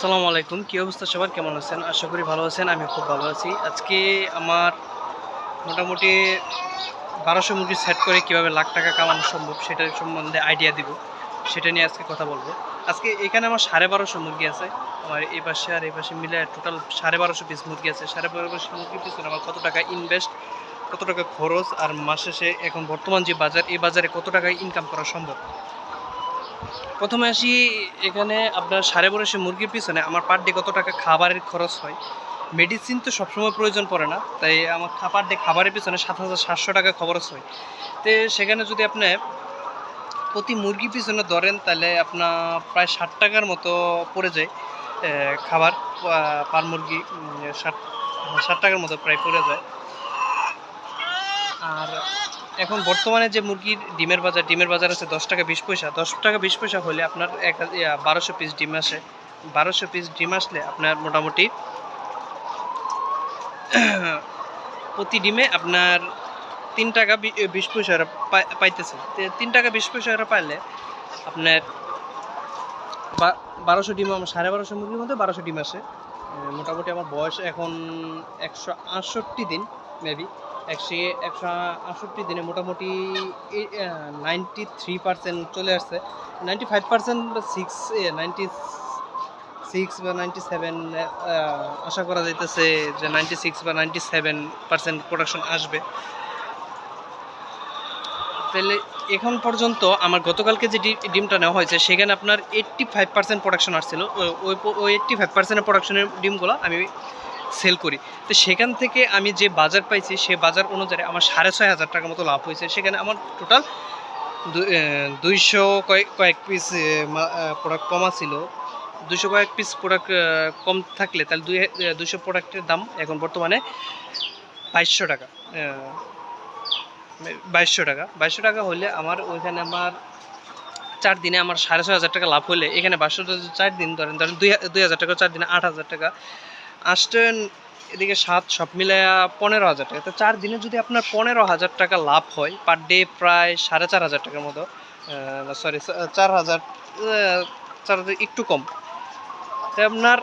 আসসালামু আলাইকুম। কী অবস্থা সবার? কেমন আছেন? আশা করি ভালো আছেন আমি খুব ভালো আছি। আজকে আমার মোটামুটি বারোশো মুরগি সেট করে কীভাবে লাখ টাকা কামানো সম্ভব সেটার সম্বন্ধে আইডিয়া দিব। সেটা নিয়ে আজকে কথা বলব। আজকে এখানে আমার সাড়ে বারোশো মুরগি আছে। আমার এই পাশে আর এই পাশে মিলে টোটাল সাড়ে বারোশো পিস মুরগি আছে। সাড়ে বারোশো মুরগি পিছনে আমার কত টাকা ইনভেস্ট কত টাকা খরচ, আর মাস শেষে এখন বর্তমান যে বাজার, এই বাজারে কত টাকা ইনকাম করা সম্ভব? প্রথমে আসি এখানে আপনার সাড়ে বারোশো মুরগির পিছনে আমার পার ডে কত টাকা খাবারের খরচ হয়? মেডিসিন তো সবসময় প্রয়োজন পড়ে না, তাই আমার খাবার ডে খাবারের পিছনে সাত হাজার সাতশো টাকা খরচ হয়। তো সেখানে যদি আপনি প্রতি মুরগি পিছনে ধরেন, তাহলে আপনার প্রায় ষাট টাকার মতো পড়ে যায় খাবার পার মুরগি ষাট ষাট টাকার মতো প্রায় পড়ে যায়। আর এখন বর্তমানে যে মুরগির ডিমের বাজার ডিমের বাজার আছে দশ টাকা বিশ পয়সা। দশ টাকা বিশ পয়সা হলে আপনার এক বারোশো পিস ডিম আসে। বারোশো পিস ডিম আসলে আপনার মোটামুটি প্রতি ডিমে আপনার তিন টাকা বিশ পয়সা ওরা পাই- পাইতেছে। তিন টাকা বিশ পয়সা ওরা পাইলে আপনার বারোশো ডিম আমার সাড়ে বারোশো মুরগির মধ্যে বারোশো ডিম আসে। মোটামুটি আমার বয়স এখন একশো আটষট্টি দিন মেবি একশো একশো আটষট্টি দিনে মোটামুটি নাইনটি থ্রি পার্সেন্ট চলে আসছে। নাইনটি ফাইভ পার্সেন্ট বা সিক্স নাইনটি সিক্স বা নাইনটি সেভেন আশা করা যাইতেছে যে নাইনটি সিক্স বা নাইনটি সেভেন পার্সেন্ট প্রোডাকশন আসবে। তাহলে এখন পর্যন্ত আমার গতকালকে যে ডিমটা নেওয়া হয়েছে, সেখানে আপনার এইট্টি ফাইভ পার্সেন্ট প্রোডাকশন আসছিল। ওই- ওই ওই এইট্টি ফাইভ পার্সেন্টের প্রোডাকশনের ডিমগুলো আমি সেল করি। তো সেখান থেকে আমি যে বাজার পাইছি, সে বাজার অনুযায়ী আমার সাড়ে ছয় হাজার টাকার মতো লাভ হয়েছে। সেখানে আমার টোটাল দুইশো কয়েক কয়েক পিস প্রোডাক্ট কমা ছিল দুশো কয়েক পিস প্রোডাক্ট কম থাকলে তাহলে দুই দুশো প্রোডাক্টের দাম এখন বর্তমানে বাইশশো টাকা বাইশশো টাকা। বাইশশো টাকা হলে আমার ওইখানে আমার চার দিনে আমার সাড়ে ছয় হাজার টাকা লাভ হলে এখানে বাইশশো চার দিন ধরেন ধরেন দুই হাজার টাকা, চার দিনে আট হাজার টাকা আসতেন এদিকে সাত সব মিলে পনেরো হাজার টাকা। তো চার দিনে যদি আপনার পনেরো হাজার টাকা লাভ হয় পার ডে প্রায় সাড়ে চার হাজার টাকার মতো সরি চার হাজার চার হাজার একটু কম। তো আপনার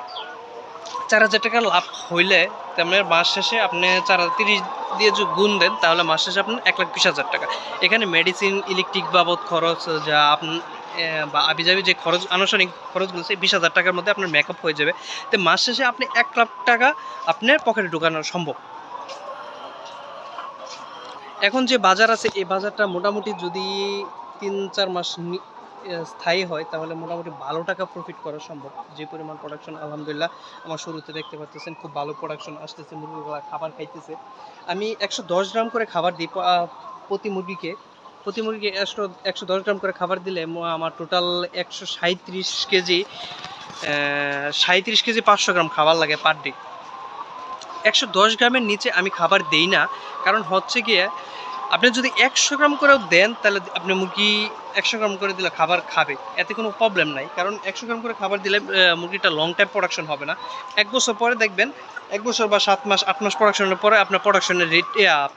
চার হাজার টাকা লাভ হইলে তো আপনার মাস শেষে আপনি চার হাজার তিরিশ দিয়ে যদি গুণ দেন, তাহলে মাস শেষে আপনার এক লাখ বিশ হাজার টাকা। এখানে মেডিসিন ইলেকট্রিক বাবদ খরচ, যা আপনি বা আবিজাবি যে খরচ, আনুষ্ঠানিক খরচগুলো, সেই বিশ হাজার টাকার মধ্যে আপনার মেকআপ হয়ে যাবে। তো মাস শেষে আপনি এক লাখ টাকা আপনার পকেটে ঢোকানো সম্ভব। এখন যে বাজার আছে, এই বাজারটা মোটামুটি যদি তিন, চার মাস স্থায়ী হয়, তাহলে মোটামুটি ভালো টাকা প্রফিট করা সম্ভব। যে পরিমাণ প্রোডাকশন আলহামদুলিল্লাহ, আমার শুরুতে দেখতে পাচ্ছেন খুব ভালো প্রোডাকশন আসতেছে, মুরগিগুলা খাবার খাইতেছে। আমি একশো দশ গ্রাম করে খাবার দিই প্রতি মুরগিকে। প্রতি মুরগিকে একশো একশো দশ গ্রাম করে খাবার দিলে আমার টোটাল একশো সাঁত্রিশ কেজি সাঁত্রিশ কেজি পাঁচশো গ্রাম খাবার লাগে পার ডে একশো দশ গ্রামের নিচে আমি খাবার দেই না, কারণ হচ্ছে গিয়ে আপনি যদি একশো গ্রাম করেও দেন, তাহলে আপনি মুরগি একশো গ্রাম করে দিলে খাবার খাবে। এতে কোনো প্রবলেম নাই, কারণ একশো গ্রাম করে খাবার দিলে মুরগিটা লং টাইম প্রোডাকশন হবে না। এক বছর পরে দেখবেন, এক বছর বা সাত মাস, আট মাস প্রোডাকশনের পরে আপনার প্রোডাকশনের রেট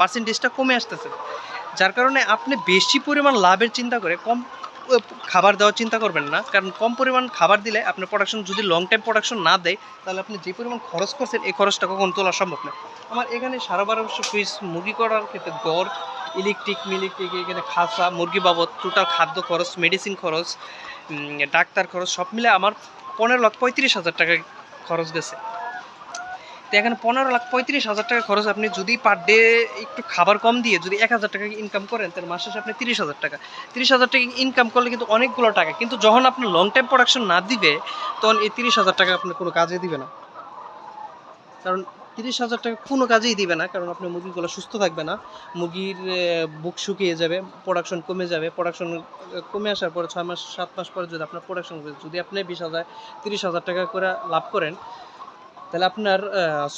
পার্সেন্টেজটা কমে আসতেছে। যার কারণে আপনি বেশি পরিমাণ লাভের চিন্তা করে কম খাবার দেওয়ার চিন্তা করবেন না। কারণ কম পরিমাণ খাবার দিলে আপনার প্রোডাকশন যদি লং টাইম প্রোডাকশন না দেয়, তাহলে আপনি যে পরিমাণ খরচ করছেন, এই খরচটা কখন তোলা সম্ভব না। আমার এখানে সাড়ে বারোশো পিস মুরগি করার ক্ষেত্রে গড় ইলেকট্রিক মিলিকট্রিক এখানে খাসা, মুরগি বাবদ টোটাল খাদ্য খরচ মেডিসিন খরচ ডাক্তার খরচ, সব মিলে আমার পনেরো লাখ পঁয়ত্রিশ হাজার টাকা খরচ গেছে। তো এখানে পনেরো লাখ পঁয়ত্রিশ হাজার টাকা খরচ আপনি যদি পার ডে একটু খাবার কম দিয়ে যদি এক হাজার টাকা ইনকাম করেন, তাহলে মাস আপনি তিরিশ হাজার টাকা। তিরিশ হাজার টাকা ইনকাম করলে কিন্তু অনেকগুলো টাকা, কিন্তু যখন আপনি লং টাইম প্রোডাকশন না দিবে, তখন এই তিরিশ হাজার টাকা আপনার কোনো কাজে দিবে না। কারণ তিরিশ হাজার টাকা কোনো কাজেই দিবে না, কারণ আপনার মুরগিগুলো সুস্থ থাকবে না। মুরগির বুক শুকিয়ে যাবে প্রোডাকশন কমে যাবে। প্রোডাকশন কমে আসার পরে ছয় মাস, সাত মাস পরে যদি আপনার প্রোডাকশন যদি আপনি বিশ হাজার, তিরিশ হাজার টাকা করে লাভ করেন তাহলে আপনার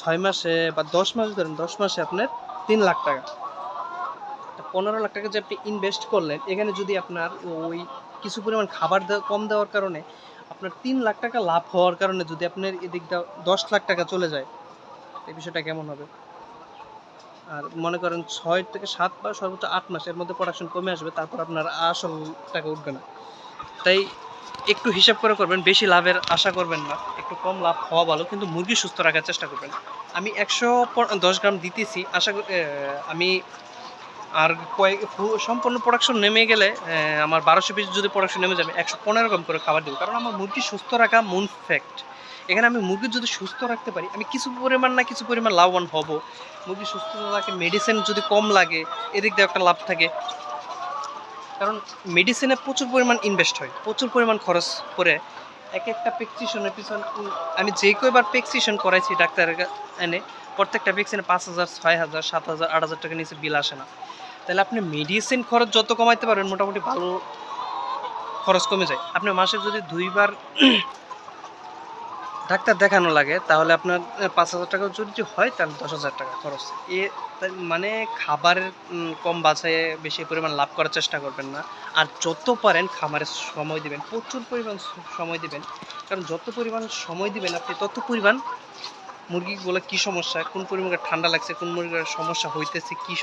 ছয় মাসে বা দশ মাস ধরেন, দশ মাসে আপনার তিন লাখ টাকা। পনেরো লাখ টাকা যে আপনি ইনভেস্ট করলেন, এখানে যদি আপনার ওই কিছু পরিমাণ খাবার কম দেওয়ার কারণে আপনার তিন লাখ টাকা লাভ হওয়ার কারণে যদি আপনার এদিক দশ লাখ টাকা চলে যায়, এই বিষয়টা কেমন হবে? আর মনে করেন ছয় থেকে সাত বা সর্বোচ্চ আট মাসের মধ্যে প্রোডাকশন কমে আসবে, তারপর আপনার আসল টাকা উঠবে না। তাই একটু হিসাব করে করবেন, বেশি লাভের আশা করবেন না, একটু কম লাভ হওয়া ভালো, কিন্তু মুরগি সুস্থ রাখার চেষ্টা করবেন। আমি একশো দশ গ্রাম দিতেছি, আশা আমি আর কয়েক সম্পূর্ণ প্রোডাকশন নেমে গেলে আমার বারোশো পিস যদি প্রোডাকশন নেমে যাবে একশো পনেরো গ্রাম করে খাবার দেবো, কারণ আমার মুরগি সুস্থ রাখা মূল ফ্যাক্ট এখানে আমি মুরগি যদি সুস্থ রাখতে পারি, আমি কিছু পরিমাণ না কিছু পরিমাণ লাভবান হব। মুরগি সুস্থ রাখে মেডিসিন যদি কম লাগে, এদিক দিয়ে একটা লাভ থাকে। কারণ মেডিসিনে প্রচুর পরিমাণ ইনভেস্ট হয়, প্রচুর পরিমাণ খরচ করে এক একটা প্রেসক্রিপশনের পিছনে আমি যে কয়বার প্রেসক্রিপশন করাইছি ডাক্তারের এনে, প্রত্যেকটা ভ্যাকসিনে পাঁচ হাজার, ছয় হাজার, সাত হাজার, আট হাজার টাকা নিচে বিল আসে না। তাহলে আপনি মেডিসিন খরচ যত কমাইতে পারবেন, মোটামুটি ভালো খরচ কমে যায়। আপনি মাসে যদি দুইবার ডাক্তার দেখানো লাগে, তাহলে আপনার পাঁচ হাজার টাকা যদি হয়, তাহলে দশ হাজার টাকা খরচ। এ মানে খাবারের কম বাছায় বেশি পরিমাণ লাভ করার চেষ্টা করবেন না। আর যত পারেন খামারে সময় দিবেন, প্রচুর পরিমাণ সময় দিবেন। কারণ যত পরিমাণ সময় দিবেন আপনি, তত পরিমাণ মুরগিগুলো কি সমস্যা? কোন পরিমাণে ঠান্ডা লাগছে? কোন মুরগির সমস্যা হইতেছে? কি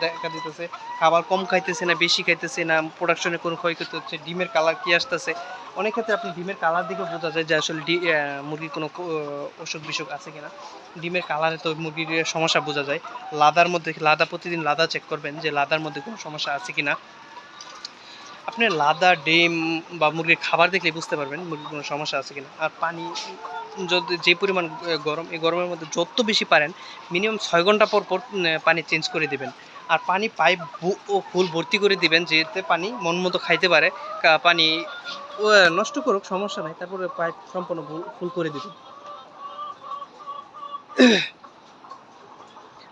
দেখা দিতেছে? খাবার কম খাইতেছে না, বেশি খাইতেছে না? প্রোডাকশনে কোন ক্ষয়ক্ষতি হচ্ছে? ডিমের কালার কি আসতেছে? অনেক ক্ষেত্রে আপনি ডিমের কালার দেখে বোঝা যায় যে আসলে ডি- মুরগির কোনো অসুখ বিসুখ আছে কিনা। ডিমের কালারে তো মুরগির সমস্যা বোঝা যায়। লাদার মধ্যে, লাদা প্রতিদিন লাদা চেক করবেন যে লাদার মধ্যে কোনো সমস্যা আছে কিনা। আপনি লাদা, ডিম বা মুরগির খাবার দেখলে বুঝতে পারবেন মুরগির কোনো সমস্যা আছে কিনা। আর পানি যদি যে পরিমাণ গরম, এই গরমের মধ্যে যত বেশি পারেন, মিনিমাম ছয় ঘণ্টা পর পর পানি চেঞ্জ করে দিবেন। আর পানি পাইপ ও ফুল ভর্তি করে দিবেন, যেতে পানি মন মতো খাইতে পারে পানি নষ্ট করুক, সমস্যা নাই, তারপরে পাইপ সম্পূর্ণ ফুল করে দিবেন।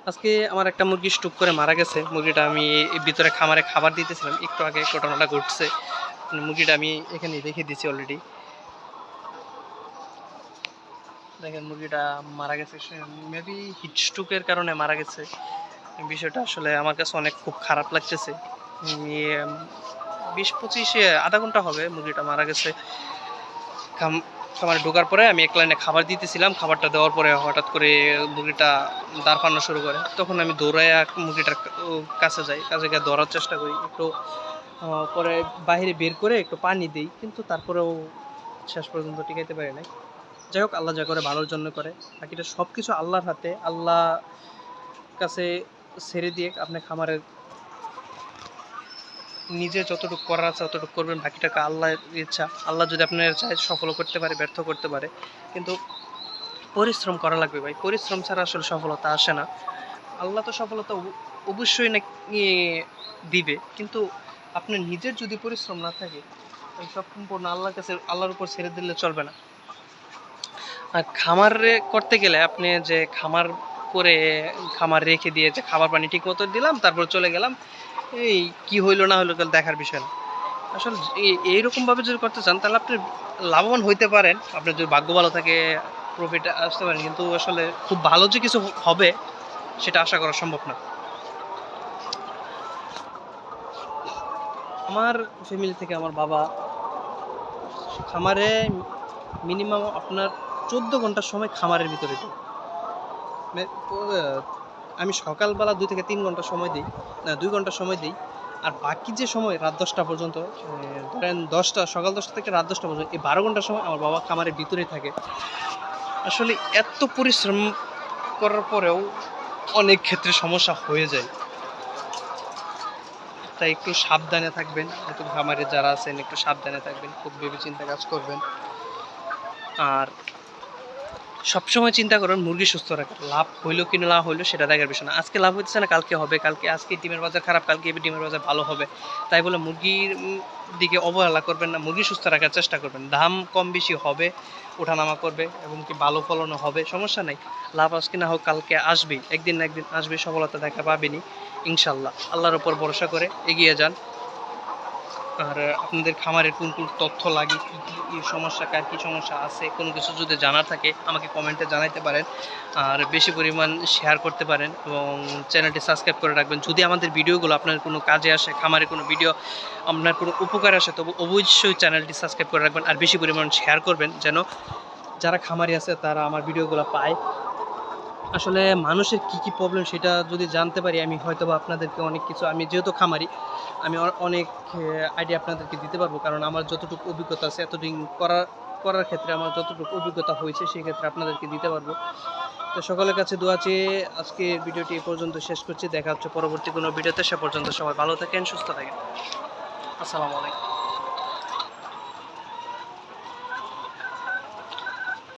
আজকে আমার একটা মুরগি স্টুপ করে মারা গেছে, মুরগিটা আমি ভিতরে খামারে খাবার দিতেছিলাম, একটু আগে ঘটনাটা ঘটছে মুরগিটা আমি এখানে রেখে দিয়েছি অলরেডি। দেখেন মুরগিটা মারা গেছে। মেবি হিট স্ট্রোকের কারণে মারা গেছে। বিষয়টা আসলে আমার কাছে অনেক খুব খারাপ লাগতেছে। বিশ পঁচিশে আধা ঘণ্টা হবে মুরগিটা মারা গেছে। খাম, খামারে ঢোকার পরে আমি এক লাইনে খাবার দিতেছিলাম। খাবারটা দেওয়ার পরে হঠাৎ করে মুরগিটা দাঁড় পানো শুরু করে। তখন আমি দৌড়ায় মুরগিটার কাছে যাই। কাছে গিয়ে দৌড়ার চেষ্টা করি। একটু পরে বাইরে বের করে একটু পানি দিই। কিন্তু তারপরেও শেষ পর্যন্ত টিকাইতে পারি নাই। যাই হোক, আল্লাহ যা করে ভালোর জন্য করে। বাকিটা সব কিছু আল্লাহর হাতে। আল্লাহ কাছে ছেড়ে দিয়ে আপনি খামারের নিজে যতটুকু করার আছে ততটুকু করবেন। বাকিটাকে আল্লাহর ইচ্ছা। আল্লাহ যদি আপনার চায় সফল করতে পারে, ব্যর্থ করতে পারে। কিন্তু পরিশ্রম করা লাগবে ভাই। পরিশ্রম ছাড়া আসলে সফলতা আসে না। আল্লাহ তো সফলতা অব- অবশ্যই না দিবে। কিন্তু আপনার নিজের যদি পরিশ্রম না থাকে, ওই সব সম্পূর্ণ আল্লাহর কাছে আল্লাহর উপর ছেড়ে দিলে চলবে না। খামার করতে গেলে আপনি যে খামার করে খামার রেখে দিয়ে যে খাবার পানি ঠিক মতো দিলাম, তারপর চলে গেলাম। এই কি হইল না হইল দেখার বিষয় না। আসলে এই- এইরকমভাবে যদি করতে চান, তাহলে আপনি লাভবান হইতে পারেন। আপনার যদি ভাগ্য ভালো থাকে প্রফিট আসতে পারেন। কিন্তু আসলে খুব ভালো যে কিছু হবে, সেটা আশা করা সম্ভব না। আমার ফ্যামিলি থেকে আমার বাবা, খামারে মিনিমাম আপনার চোদ্দ ঘণ্টার সময় খামারের ভিতরে দিই। মে- ও, আহ, আমি সকালবেলা দুই থেকে তিন ঘণ্টা সময় দিই না দুই ঘণ্টা সময় দিই। আর বাকি যে সময় রাত দশটা পর্যন্ত ধরেন দশটা সকাল দশটা থেকে রাত দশটা পর্যন্ত এই বারো ঘণ্টার সময় আমার বাবা খামারের ভিতরেই থাকে। আসলে এত পরিশ্রম করার পরেও অনেক ক্ষেত্রে সমস্যা হয়ে যায়। তাই একটু সাবধানে থাকবেন নতুন খামারে যারা আছেন একটু সাবধানে থাকবেন খুব ভেবে চিন্তা কাজ করবেন। আর সবসময় চিন্তা করুন, মুরগি সুস্থ রাখার লাভ হইল কি না হইল সেটা দেখার বিষয় না। আজকে লাভ হচ্ছে না, কালকে হবে। কালকে আজকে ডিমের বাজার খারাপ, কালকে ডিমের বাজার ভালো হবে। তাই বলে মুরগির দিকে অবহেলা করবেন না। মুরগি সুস্থ রাখার চেষ্টা করবেন। দাম কম বেশি হবে, ওঠানামা করবে এবং কি ভালো ফলনও হবে, সমস্যা নাই। লাভ আজকে না হোক, কালকে আসবেই। একদিন না একদিন আসবে, সফলতা দেখা পাবেনি ইনশাল্লাহ। আল্লাহর ওপর ভরসা করে এগিয়ে যান। আর আপনাদের খামারের কোন কোন তথ্য লাগে, কী কী সমস্যা, কার কী সমস্যা আছে, কোনো কিছু যদি জানার থাকে, আমাকে কমেন্টে জানাইতে পারেন আর বেশি পরিমাণ শেয়ার করতে পারেন এবং চ্যানেলটি সাবস্ক্রাইব করে রাখবেন। যদি আমাদের ভিডিওগুলো আপনার কোনো কাজে আসে, খামারে কোনো ভিডিও আপনার কোনো উপকার আসে, তবে অবশ্যই চ্যানেলটি সাবস্ক্রাইব করে রাখবেন আর বেশি পরিমাণ শেয়ার করবেন যেন যারা খামারি আছে তারা আমার ভিডিওগুলো পায়। আসলে মানুষের কি কি প্রবলেম সেটা যদি জানতে পারি, আমি হয়তো বা আপনাদেরকে অনেক কিছু, আমি যেহেতু খামারি, আমি অনেক আইডিয়া আপনাদেরকে দিতে পারব। কারণ আমার যতটুকু অভিজ্ঞতা আছে, এতদিন করার করার ক্ষেত্রে আমার যতটুকু অভিজ্ঞতা হয়েছে, সেই ক্ষেত্রে আপনাদেরকে দিতে পারব। তো সকলের কাছে দোয়া চেয়ে আজকে ভিডিওটি এ পর্যন্ত শেষ করছি। দেখা হচ্ছে পরবর্তী কোনো ভিডিওতে, সে পর্যন্ত সবাই ভালো থাকেন, সুস্থ থাকেন। আসসালামু আলাইকুম।